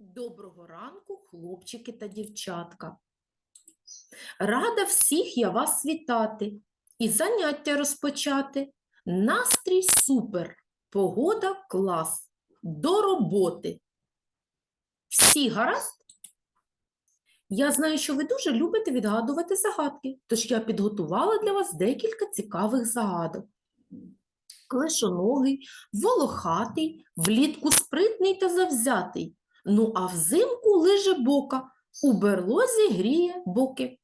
Доброго ранку, хлопчики та дівчатка. Рада всіх я вас вітати і заняття розпочати. Настрій супер, погода клас. До роботи. Всі гаразд? Я знаю, що ви дуже любите відгадувати загадки, тож я підготувала для вас декілька цікавих загадок. Клешоногий, волохатий, влітку спритний та завзятий. Ну, а взимку лиже бока, у берлозі гріє боки.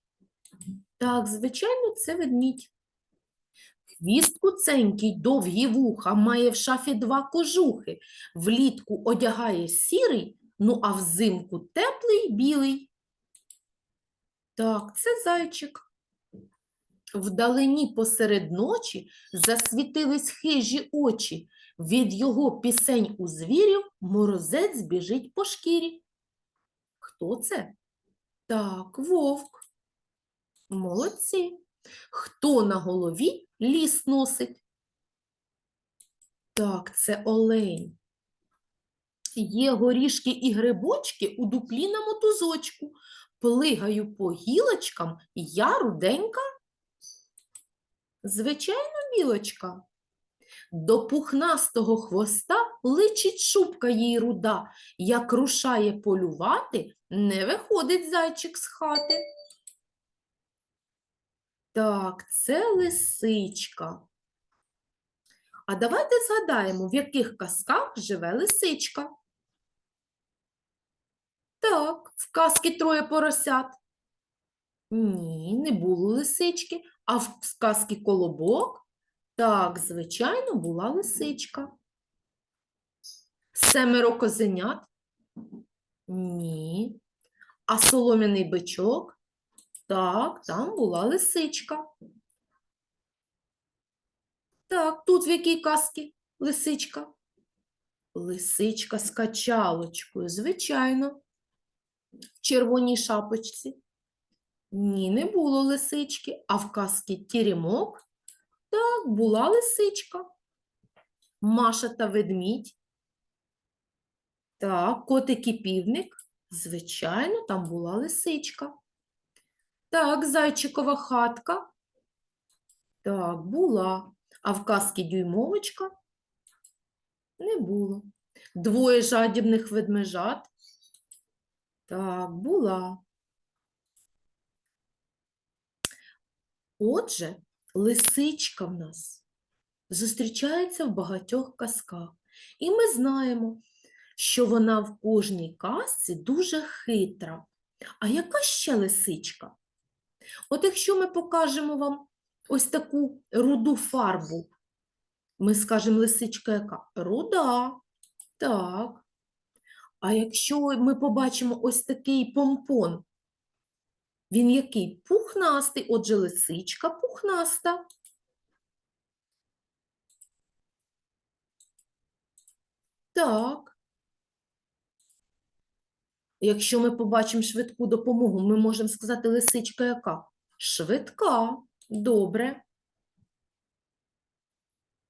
Так, звичайно, це ведмідь. Хвіст куценький, довгі вуха, має в шафі два кожухи. Влітку одягає сірий, ну а взимку теплий білий. Так, це зайчик. Вдалині посеред ночі засвітились хижі очі. Від його пісень у звірів морозець біжить по шкірі. Хто це? Так, вовк. Молодці. Хто на голові ліс носить? Так, це олень. Є горішки і грибочки у дуплі на мотузочку. Плигаю по гілочкам, я руденька. Звичайно, білочка. До пухнастого хвоста личить шубка їй руда. Як рушає полювати, не виходить зайчик з хати. Так, це лисичка. А давайте згадаємо, в яких казках живе лисичка. Так, в казки троє поросят. Ні, не було лисички. А в сказки колобок? Так, звичайно, була лисичка. Семеро козенят? Ні. А солом'яний бичок? Так, там була лисичка. Так, тут в якій казці лисичка? Лисичка з качалочкою, звичайно. В червоній шапочці. Ні, не було лисички, а в казці Тірімок так, була лисичка. Маша та ведмідь. Так, котик і півник. Звичайно, там була лисичка. Так, зайчикова хатка. Так, була. А в казці дюймовочка не було. Двоє жадібних ведмежат. Так, була. Отже, лисичка в нас зустрічається в багатьох казках. І ми знаємо, що вона в кожній казці дуже хитра. А яка ще лисичка? От якщо ми покажемо вам ось таку руду фарбу, ми скажемо лисичка яка? Руда. Так. А якщо ми побачимо ось такий помпон, він який? Пухнастий, отже, лисичка пухнаста. Так. Якщо ми побачимо швидку допомогу, ми можемо сказати лисичка яка? Швидка. Добре.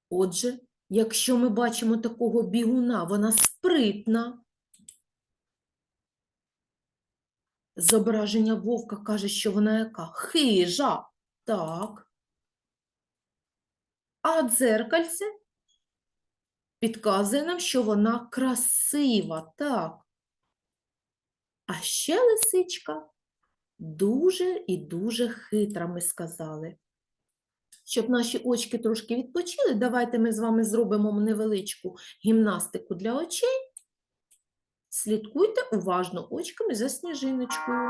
Отже, якщо ми бачимо такого бігуна, вона спритна. Зображення вовка каже, що вона яка? Хижа. Так. А дзеркальце підказує нам, що вона красива. Так. А ще лисичка дуже і дуже хитра, ми сказали. Щоб наші очки трошки відпочили, давайте ми з вами зробимо невеличку гімнастику для очей. Слідкуйте уважно очками за сніжиночкою.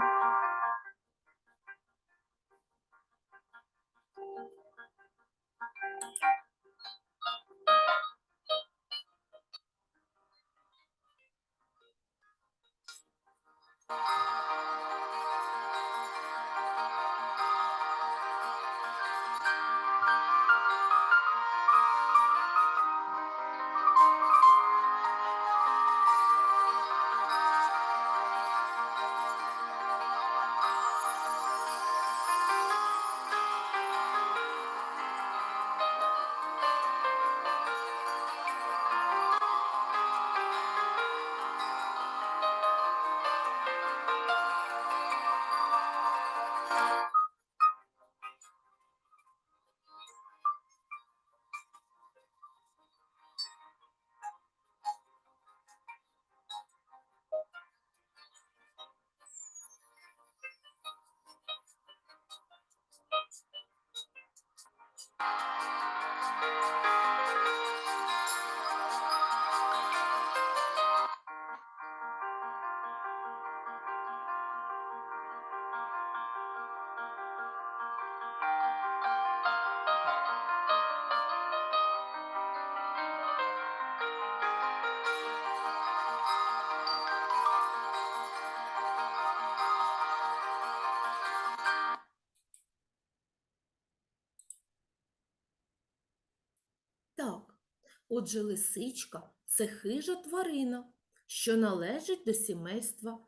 Отже, лисичка це хижа тварина, що належить до сімейства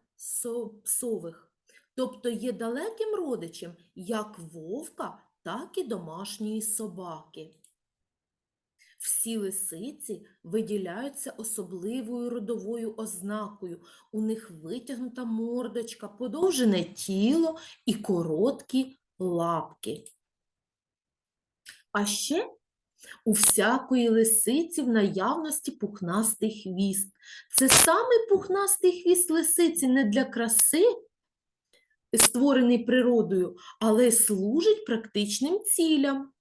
псових, тобто є далеким родичем як вовка, так і домашньої собаки. Всі лисиці виділяються особливою родовою ознакою. У них витягнута мордочка, подовжене тіло і короткі лапки. А ще у всякої лисиці в наявності пухнастий хвіст. Це саме пухнастий хвіст лисиці не для краси, створений природою, але служить практичним цілям.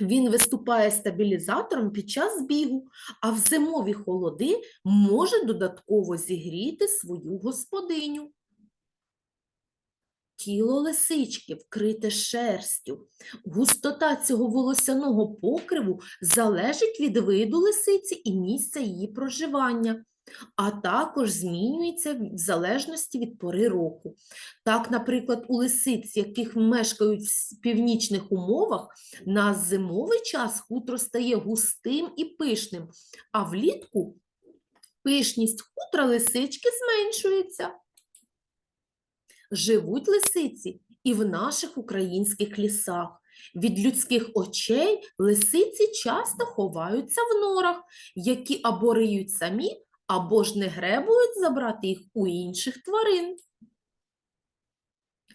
Він виступає стабілізатором під час бігу, а в зимові холоди може додатково зігріти свою господиню. Тіло лисички вкрите шерстю. Густота цього волосяного покриву залежить від виду лисиці і місця її проживання, а також змінюється в залежності від пори року. Так, наприклад, у лисиць, яких мешкають в північних умовах, на зимовий час хутро стає густим і пишним, а влітку пишність хутра лисички зменшується. Живуть лисиці і в наших українських лісах. Від людських очей лисиці часто ховаються в норах, які або риють самі, або ж не гребують забрати їх у інших тварин.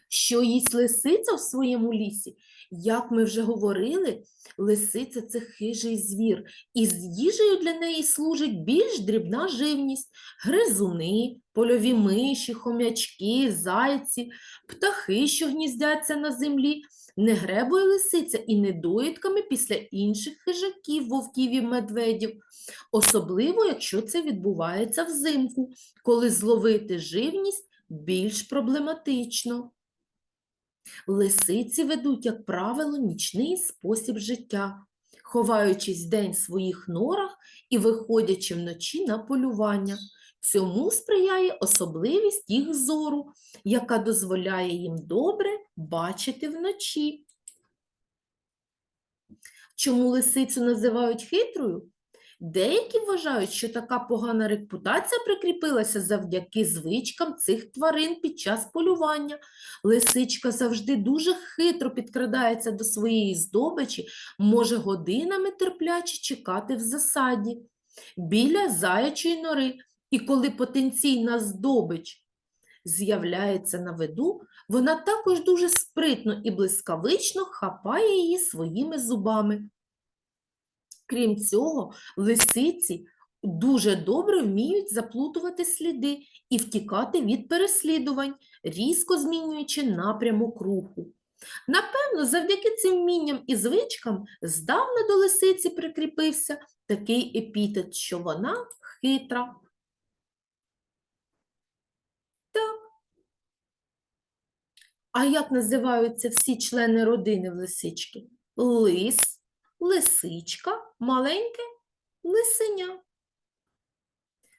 Що їсть лисиця в своєму лісі? Як ми вже говорили, лисиця це хижий звір, і з їжею для неї служить більш дрібна живність гризуни, польові миші, хомячки, зайці, птахи, що гніздяться на землі. Не гребує лисиця і недоїдками після інших хижаків, вовків і медведів, особливо, якщо це відбувається взимку, коли зловити живність більш проблематично. Лисиці ведуть, як правило, нічний спосіб життя, ховаючись в день в своїх норах і виходячи вночі на полювання. Цьому сприяє особливість їх зору, яка дозволяє їм добре бачити вночі. Чому лисицю називають хитрою? Деякі вважають, що така погана репутація прикріпилася завдяки звичкам цих тварин під час полювання. Лисичка завжди дуже хитро підкрадається до своєї здобичі, може годинами терпляче чекати в засаді біля заячої нори. І коли потенційна здобич з'являється на виду, вона також дуже спритно і блискавично хапає її своїми зубами. Крім цього, лисиці дуже добре вміють заплутувати сліди і втікати від переслідувань, різко змінюючи напрямок руху. Напевно, завдяки цим вмінням і звичкам здавна до лисиці прикріпився такий епітет, що вона хитра. Так. А як називаються всі члени родини в лисички? Лис, лисичка, маленьке лисеня.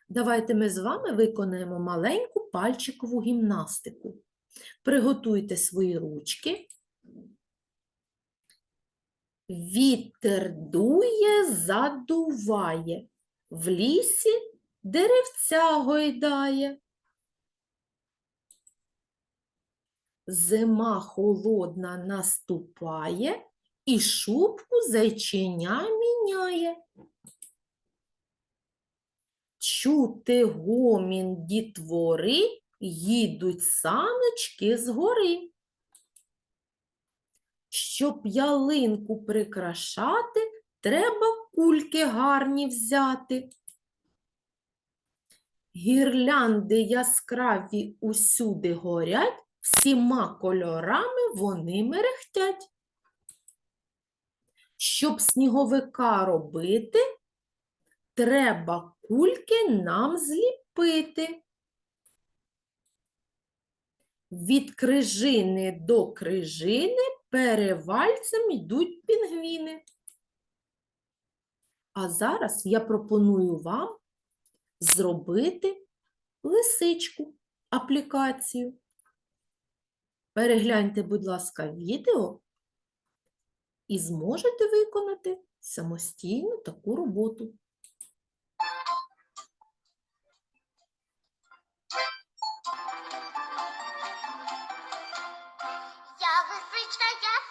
Давайте ми з вами виконаємо маленьку пальчикову гімнастику. Приготуйте свої ручки. Вітер дує, задуває, в лісі деревця гойдає. Зима холодна наступає і шубку зайчиня міняє. Чути гомін дітвори, їдуть саночки з гори. Щоб ялинку прикрашати, треба кульки гарні взяти. Гірлянди яскраві усюди горять, всіма кольорами вони мерехтять. Щоб сніговика робити, треба кульки нам зліпити. Від крижини до крижини перевальцем йдуть пінгвіни. А зараз я пропоную вам зробити лисичку аплікацію. Перегляньте, будь ласка, відео і зможете виконати самостійно таку роботу. Я я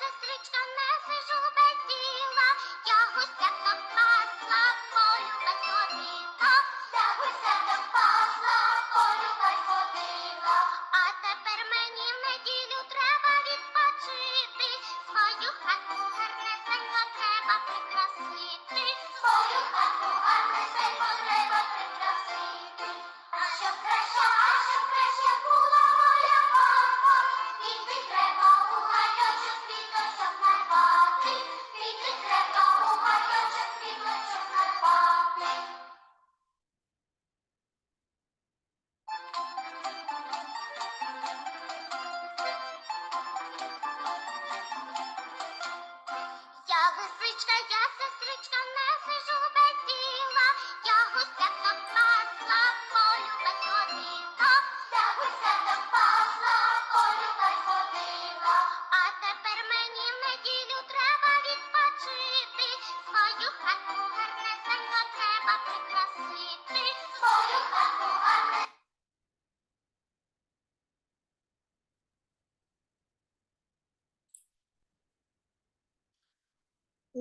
Я я сестричка, не сижу без діла, я гуся до пасла, полю без ходила, я гуся до пасла, полю без ходила. А тепер мені в неділю треба відпочити, свою хату гарнесенько треба прикрасити, свою хату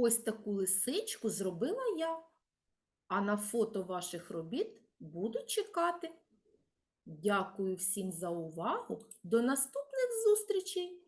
Ось таку лисичку зробила я, а на фото ваших робіт буду чекати. Дякую всім за увагу. До наступних зустрічей!